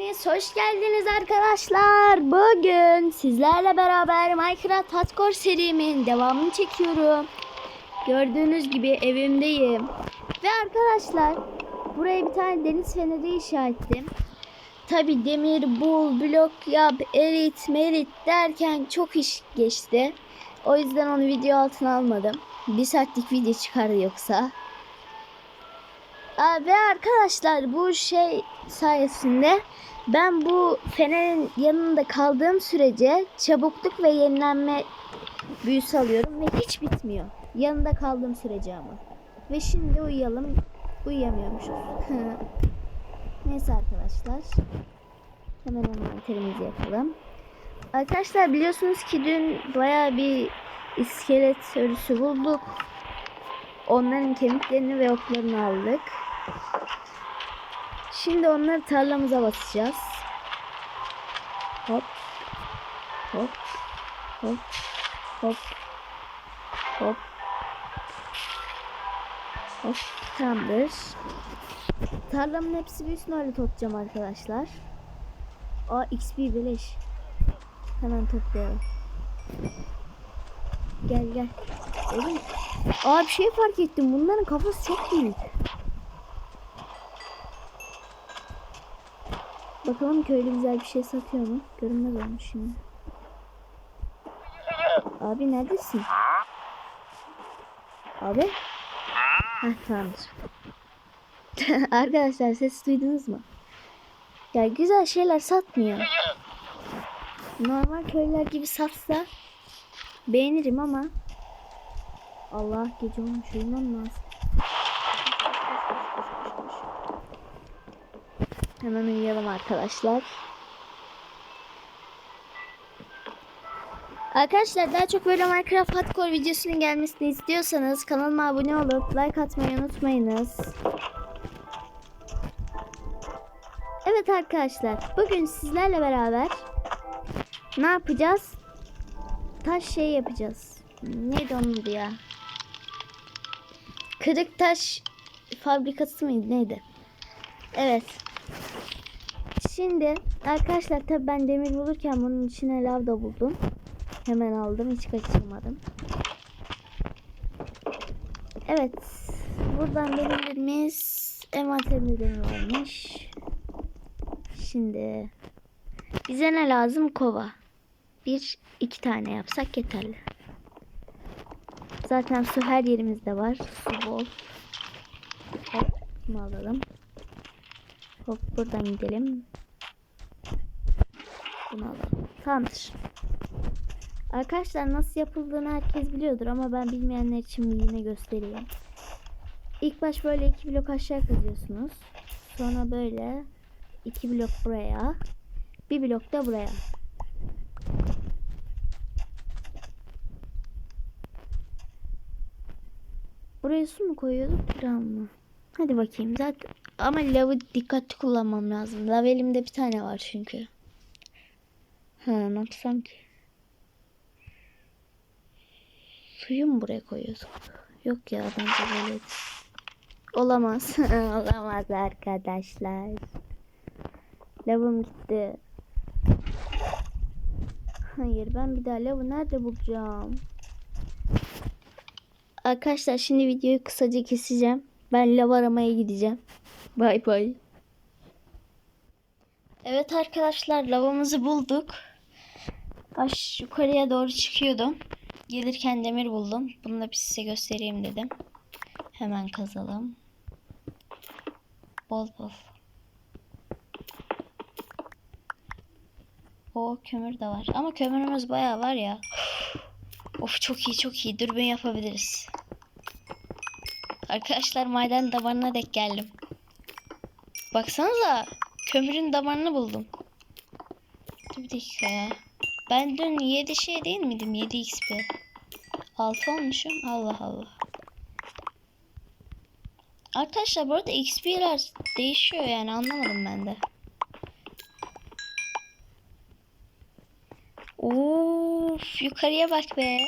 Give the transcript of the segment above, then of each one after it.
Hepiniz hoş geldiniz arkadaşlar. Bugün sizlerle beraber Minecraft Hardcore serimin devamını çekiyorum. Gördüğünüz gibi evimdeyim. Ve arkadaşlar buraya bir tane deniz feneri inşa ettim. Tabi demir, bul, blok yap, erit, merit derken çok iş geçti. O yüzden onu video altına almadım. Bir saatlik video çıkardı yoksa. Ve arkadaşlar bu şey sayesinde ben bu fenerin yanında kaldığım sürece çabukluk ve yenilenme büyüsü alıyorum ve hiç bitmiyor. Yanında kaldığım sürece ama. Ve şimdi uyuyalım. Uyuyamıyormuşuz. Neyse arkadaşlar. Hemen envanterimizi yapalım. Arkadaşlar biliyorsunuz ki dün baya bir iskelet ölüsü bulduk. Onların kemiklerini ve oklarını aldık. Şimdi onları tarlamıza basacağız. Hop. Hop. Hop. Hop. Hop. Hop. Tamamdır. Tarlamın hepsi büyüsün öyle toplayacağım arkadaşlar. Aa XP beleş. Hemen toplayalım. Gel gel. Oğlum. Aa bir şey fark ettim. Bunların kafası çok büyük. Bakalım köylü güzel bir şey satıyor mu? Görünmez olmuş şimdi. Abi neredesin? Abi? Heh tamamdır. Arkadaşlar ses duydunuz mu? Ya güzel şeyler satmıyor. Normal köylüler gibi satsa beğenirim ama Allah gece olmuş uyumam lazım. Hemen uyuyalım arkadaşlar. Arkadaşlar daha çok böyle Minecraft Hardcore videosunun gelmesini istiyorsanız kanalıma abone olup like atmayı unutmayınız. Evet arkadaşlar bugün sizlerle beraber ne yapacağız? Taş şey yapacağız. Neydi onun adı ya? Kırık taş fabrikası mıydı neydi? Evet. Şimdi arkadaşlar tabi ben demir bulurken bunun içine lav da buldum. Hemen aldım hiç kaçırmadım. Evet. Buradan demirlerimiz envanterimde demir varmış. Şimdi bize ne lazım? Kova. Bir iki tane yapsak yeterli. Zaten su her yerimizde var. Su bol. Hop alalım. Hop buradan gidelim. Tamamdır. Arkadaşlar nasıl yapıldığını herkes biliyordur ama ben bilmeyenler için yine göstereyim. İlk baş böyle iki blok aşağı kazıyorsunuz. Sonra böyle iki blok buraya. Bir blok da buraya. Buraya su mu koyuyorduk? Gram mı? Hadi bakayım zaten. Ama lavı dikkatli kullanmam lazım. Lav elimde bir tane var çünkü. Ha ne yapsam ki? Suyu mu buraya koyuyorduk? Yok ya bence böyle. Olamaz. Olamaz arkadaşlar. Lavım gitti. Hayır ben bir daha lavı nerede bulacağım? Arkadaşlar şimdi videoyu kısaca keseceğim. Ben lav aramaya gideceğim. Bay bay. Evet arkadaşlar lavamızı bulduk. Aş yukarıya doğru çıkıyordum. Gelirken demir buldum. Bunu da bir size göstereyim dedim. Hemen kazalım. Bol bol. O kömür de var. Ama kömürümüz bayağı var ya. Of çok iyi çok iyi. Dürbün yapabiliriz. Arkadaşlar maden damarına dek geldim. Baksanıza. Kömürün damarını buldum. Dur bir dakika ya. Ben dün 7 şey değil miydim? 7 XP. 6 olmuşum. Allah Allah. Arkadaşlar bu arada XP'ler değişiyor yani anlamadım ben de. Of yukarıya bak be.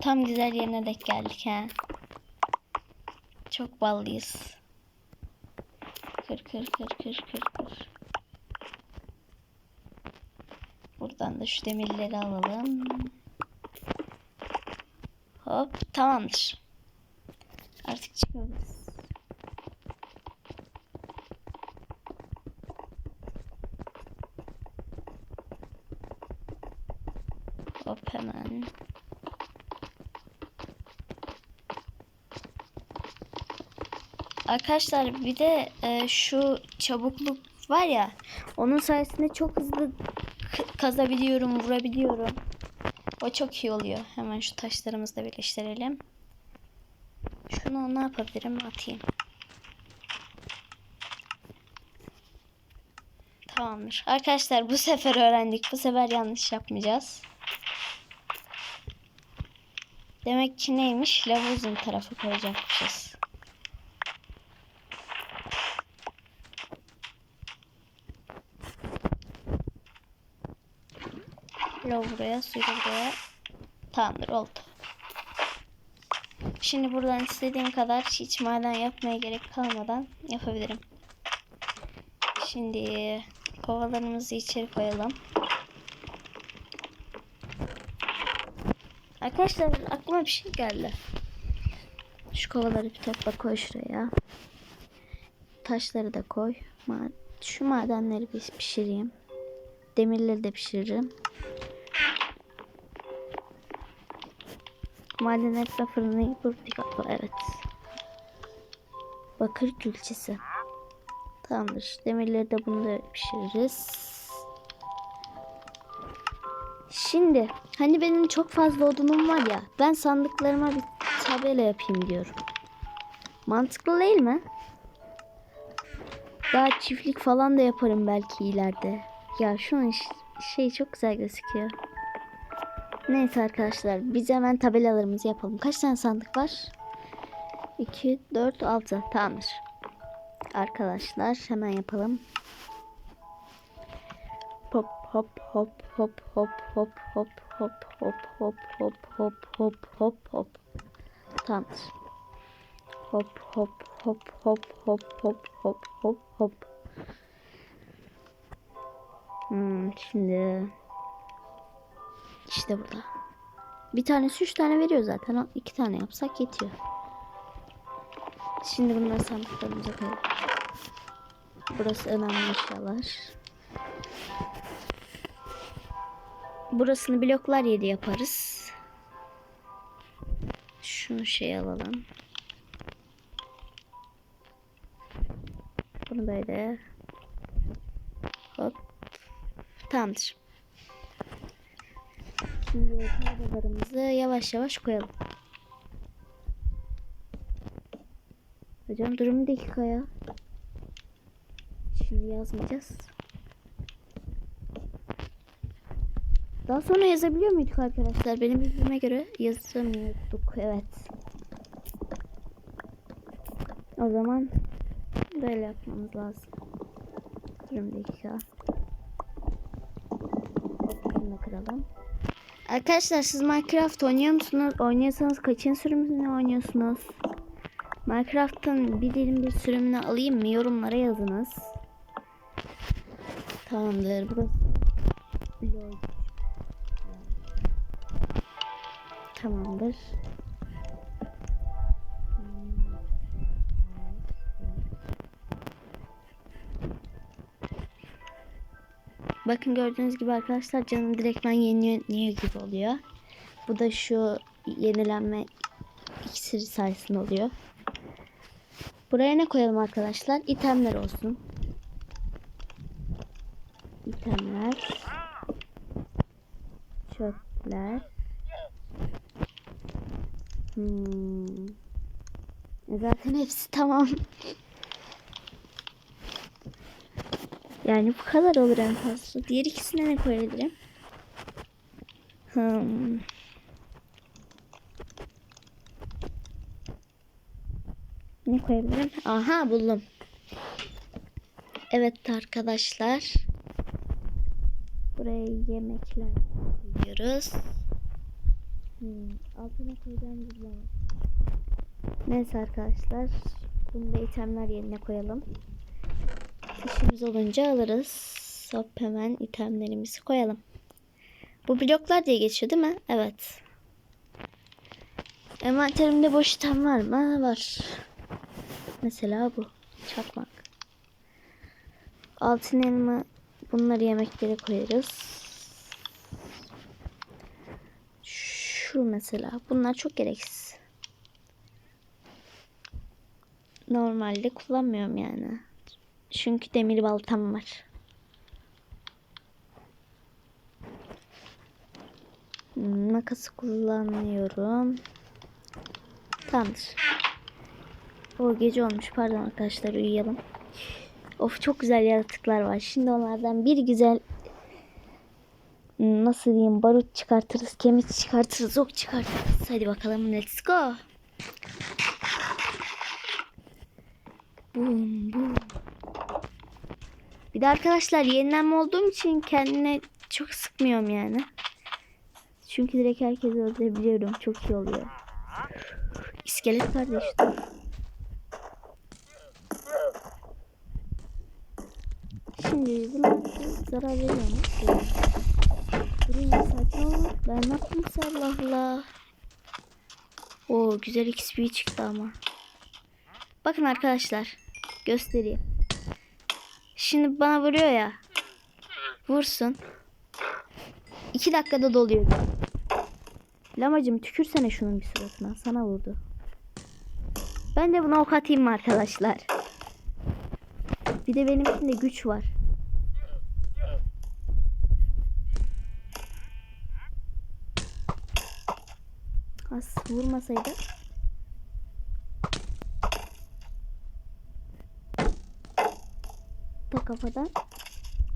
Tam güzel yerine denk geldik ha. Çok ballıyız. Kır kır kır kır kır kır. Buradan da şu demirleri alalım. Hop tamamdır. Artık çıkabiliriz. Hop hemen. Arkadaşlar bir de e, şu çabukluk var ya onun sayesinde çok hızlı kazabiliyorum, vurabiliyorum. O çok iyi oluyor. Hemen şu taşlarımızı da birleştirelim. Şunu ne yapabilirim? Atayım. Tamamdır. Arkadaşlar bu sefer öğrendik. Bu sefer yanlış yapmayacağız. Demek ki neymiş? Lavuzun tarafı koyacakmışız. Lav buraya, suyu buraya. Tamamdır oldu. Şimdi buradan istediğim kadar hiç maden yapmaya gerek kalmadan yapabilirim. Şimdi kovalarımızı içeri koyalım. Arkadaşlar aklıma bir şey geldi. Şu kovaları bir topla koy şuraya. Taşları da koy. Şu madenleri bir pişireyim. Demirleri de pişiririm. Maden etme fırını buradaki kapı. Evet. Bakır külçesi. Tamamdır. Demirleri de bunu da pişiririz. Şimdi hani benim çok fazla odunum var ya. Ben sandıklarıma bir tabela yapayım diyorum. Mantıklı değil mi? Daha çiftlik falan da yaparım belki ileride. Ya şunun ş- şey çok güzel gözüküyor. Neyse arkadaşlar biz hemen tabelalarımızı yapalım. Kaç tane sandık var? 2, 4, 6. Tamamdır. Arkadaşlar hemen yapalım. Hop hop hop hop hop hop hop hop hop hop hop hop hop hop hop. Tamamdır. Hop hop hop hop hop hop hop hop hop. Hmm, şimdi işte burada. Bir tanesi üç tane veriyor zaten. İki tane yapsak yetiyor. Şimdi bunları sandıklarımıza koyalım. Burası önemli eşyalar. Burasını bloklar yeri yaparız. Şunu şey alalım. Bunu böyle. Hop. Tamamdır. Şimdi tablolarımızı yavaş yavaş koyalım. Hocam durum dakika ya. Şimdi yazmayacağız. Daha sonra yazabiliyor muyduk arkadaşlar? Benim bildiğime göre yazamıyorduk. Evet. O zaman böyle yapmamız lazım. Durum bir dakika. Hop, Bunu kıralım. Arkadaşlar siz Minecraft oynuyor musunuz? Oynuyorsanız kaçın sürümünü oynuyorsunuz? Minecraft'ın bir dilim bir sürümünü alayım mı? Yorumlara yazınız. Tamamdır. Burası. Tamamdır. Bakın gördüğünüz gibi arkadaşlar canım direktmen yenileniyor gibi oluyor. Bu da şu yenilenme iksiri sayesinde oluyor. Buraya ne koyalım arkadaşlar? İtemler olsun. İtemler. Çöpler. Hmm. E Zaten hepsi tamam. Yani bu kadar olur en fazla. Diğer ikisine ne koyabilirim? Hmm. Ne koyabilirim? Aha buldum. Evet arkadaşlar. Buraya yemekler koyuyoruz. Hmm, altına koyacağımız bulamadım. Neyse arkadaşlar. Bunu da itemler yerine koyalım. İşimiz olunca alırız. Hop hemen itemlerimizi koyalım. Bu bloklar diye geçiyor değil mi? Evet. Envanterimde boş item var mı? Var. Mesela bu. Çakmak. Altın elma. Bunları yemeklere koyarız. Şu mesela. Bunlar çok gereksiz. Normalde kullanmıyorum yani. Çünkü demir baltam var. Makası kullanmıyorum. Tamamdır. O gece olmuş. Pardon arkadaşlar uyuyalım. Of çok güzel yaratıklar var. Şimdi onlardan bir güzel nasıl diyeyim barut çıkartırız, kemik çıkartırız, ok çıkartırız. Hadi bakalım let's go. Boom boom. Bir de arkadaşlar yenilenme olduğum için kendine çok sıkmıyorum yani. Çünkü direkt herkesi öldürebiliyorum. Çok iyi oluyor. İskelet kardeş. dur. Şimdi buna zarar veriyor mu? Değil. Durun ya sakin ol. Ben ne yaptım Allah Allah. Oo güzel XP çıktı ama. Bakın arkadaşlar. Göstereyim. Şimdi bana vuruyor ya. Vursun. İki dakikada doluyor. Lamacım tükürsene şunun bir suratına. Sana vurdu. Ben de buna ok atayım arkadaşlar? Bir de benim içinde güç var. Az vurmasaydı. Da kafadan.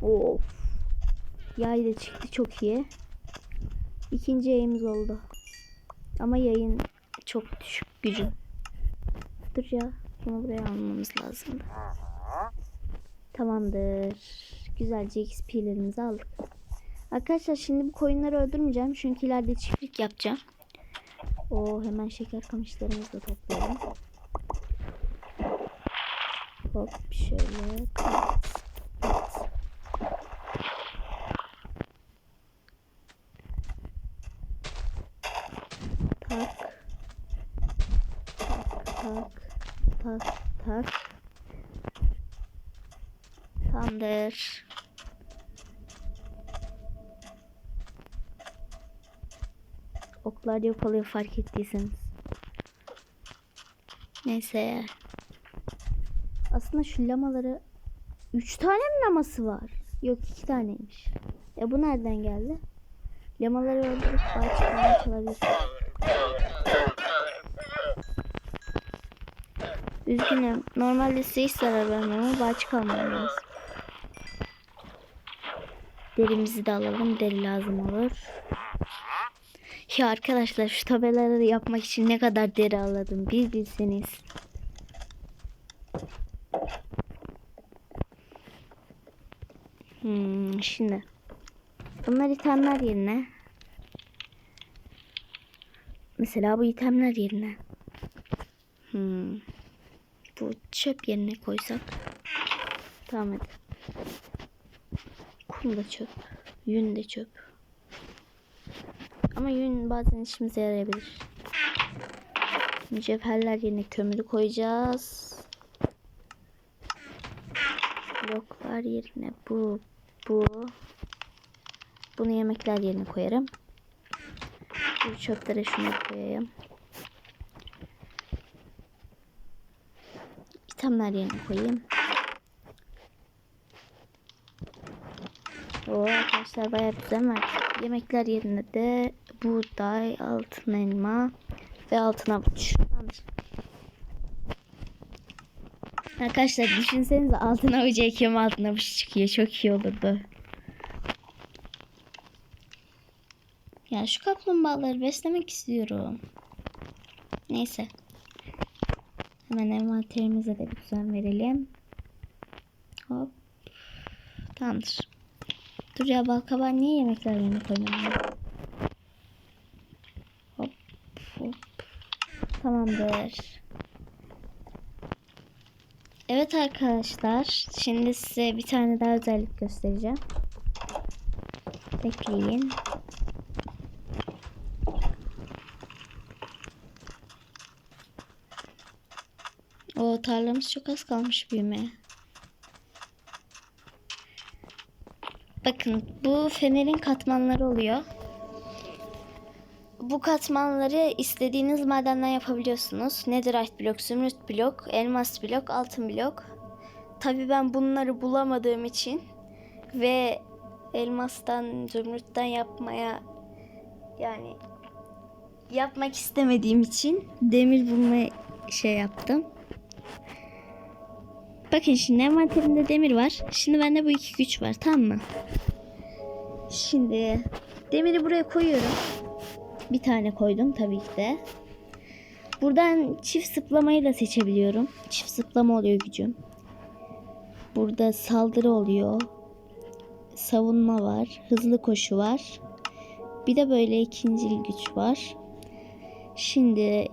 Of. Yay da çıktı çok iyi. İkinci yayımız oldu. Ama yayın çok düşük gücüm. Dur ya. Bunu buraya almamız lazım. Tamamdır. Güzelce XP'lerimizi aldık. Arkadaşlar şimdi bu koyunları öldürmeyeceğim. Çünkü ileride çiftlik yapacağım. O hemen şeker kamışlarımızı da toplayalım. Hop şöyle. Tak. Tak tak tak. Tamamdır. Oklar yok oluyor fark ettiyseniz. Neyse. Aslında şu lamaları 3 tane mi laması var? Yok 2 taneymiş. E bu nereden geldi? Lamaları öldürüp bahçeden çalabilir. Üzgünüm. Normalde size hiç zarar vermem ama bahçe kalmam lazım. Derimizi de alalım. Deri lazım olur. Ya arkadaşlar şu tabelaları yapmak için ne kadar deri aladım bir bilseniz. Hmm, şimdi. Bunlar itemler yerine. Mesela bu itemler yerine. Hmm. Bu çöp yerine koysak. Tamam hadi. Kum da çöp. Yün de çöp. Ama yün bazen işimize yarayabilir. Mücevherler yerine kömürü koyacağız. Bloklar yerine bu, bu. Bunu yemekler yerine koyarım. Bu çöplere şunu koyayım. İtemler yerine koyayım. O arkadaşlar bayağı güzel var. Yemekler yerine de buğday, altın elma ve altın avuç. Arkadaşlar düşünsenize altın avucu ekiyorum altın avuç çıkıyor. Çok iyi olurdu. Ya şu kaplumbağaları beslemek istiyorum. Neyse. Hemen envanterimize de bir düzen verelim. Hop. Tamamdır. Dur ya balkabağı niye yemekler yerine koymadım? Hop. Hop. Tamamdır. Evet arkadaşlar, şimdi size bir tane daha özellik göstereceğim. Bekleyin. O tarlamız çok az kalmış büyümeye. Bakın bu fenerin katmanları oluyor. Bu katmanları istediğiniz madenden yapabiliyorsunuz. Netherite blok, zümrüt blok, elmas blok, altın blok. Tabii ben bunları bulamadığım için ve elmastan, zümrütten yapmaya yani yapmak istemediğim için demir bulmaya şey yaptım. Bakın şimdi envanterimde demir var. Şimdi bende bu iki güç var tamam mı? Şimdi demiri buraya koyuyorum. Bir tane koydum tabii ki de. Buradan çift zıplamayı da seçebiliyorum. Çift zıplama oluyor gücüm. Burada saldırı oluyor. Savunma var. Hızlı koşu var. Bir de böyle ikincil güç var. Şimdi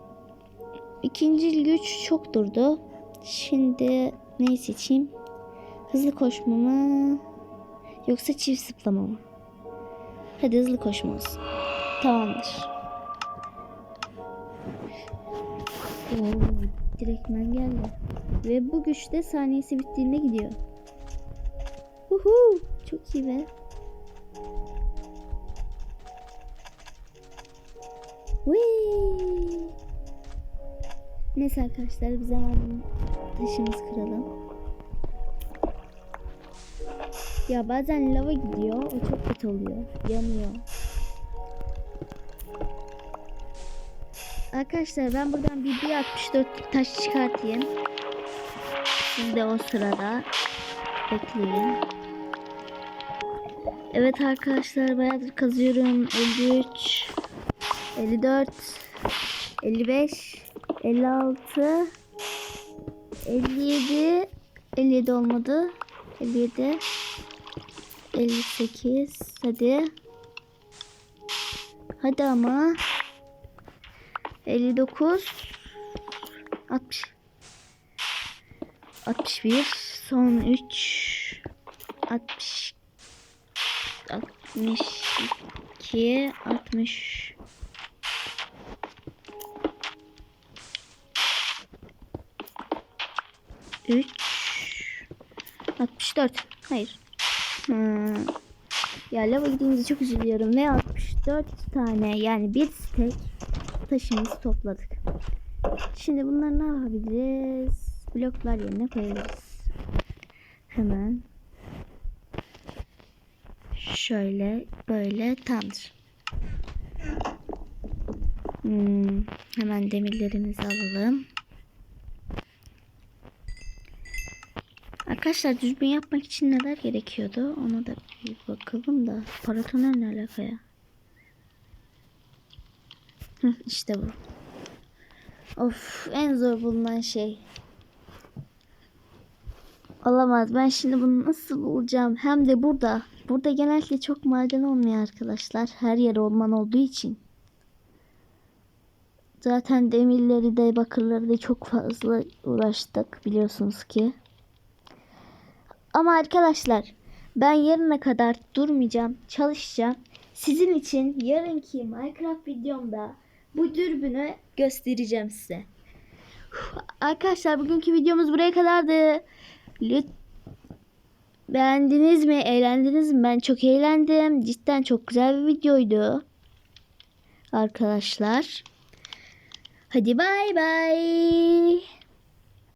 ikincil güç çok durdu. Şimdi neyi seçeyim? Hızlı koşma mı? Yoksa çift zıplama mı? Hadi hızlı koşma olsun. Tamamdır. Oo, direktmen geldi. Ve bu güçte saniyesi bittiğinde gidiyor. Uhu, çok iyi be. Whee! Neyse arkadaşlar biz hemen taşımızı kıralım. Ya bazen lava gidiyor. O çok kötü oluyor. Yanıyor. Arkadaşlar ben buradan bir 1.64 taş çıkartayım. Siz de o sırada bekleyin. Evet arkadaşlar bayağıdır kazıyorum. 53 54 55 56 57 57 olmadı. 57 58 hadi. Hadi ama. 59 60 61 son 3 60 62 60 3 64 hayır. Hmm. ya lava gidince çok üzülüyorum ve 64 tane yani bir stek taşımızı topladık. Şimdi bunları ne yapabiliriz? Bloklar yerine koyabiliriz. Hemen. Şöyle böyle tamamdır hmm. hemen demirlerimizi alalım Arkadaşlar düzgün yapmak için neler gerekiyordu? Ona da bir bakalım da. Paratoner ne alaka ya? Hı, işte bu. Of en zor bulunan şey. Olamaz. Ben şimdi bunu nasıl bulacağım? Hem de burada. Burada genellikle çok maden olmuyor arkadaşlar. Her yer orman olduğu için. Zaten demirleri de bakırları da çok fazla uğraştık biliyorsunuz ki. Ama arkadaşlar ben yarına kadar durmayacağım, çalışacağım. Sizin için yarınki Minecraft videomda bu dürbünü göstereceğim size. Arkadaşlar bugünkü videomuz buraya kadardı. Lüt Beğendiniz mi? Eğlendiniz mi? Ben çok eğlendim. Cidden çok güzel bir videoydu. Arkadaşlar. Hadi bay bay.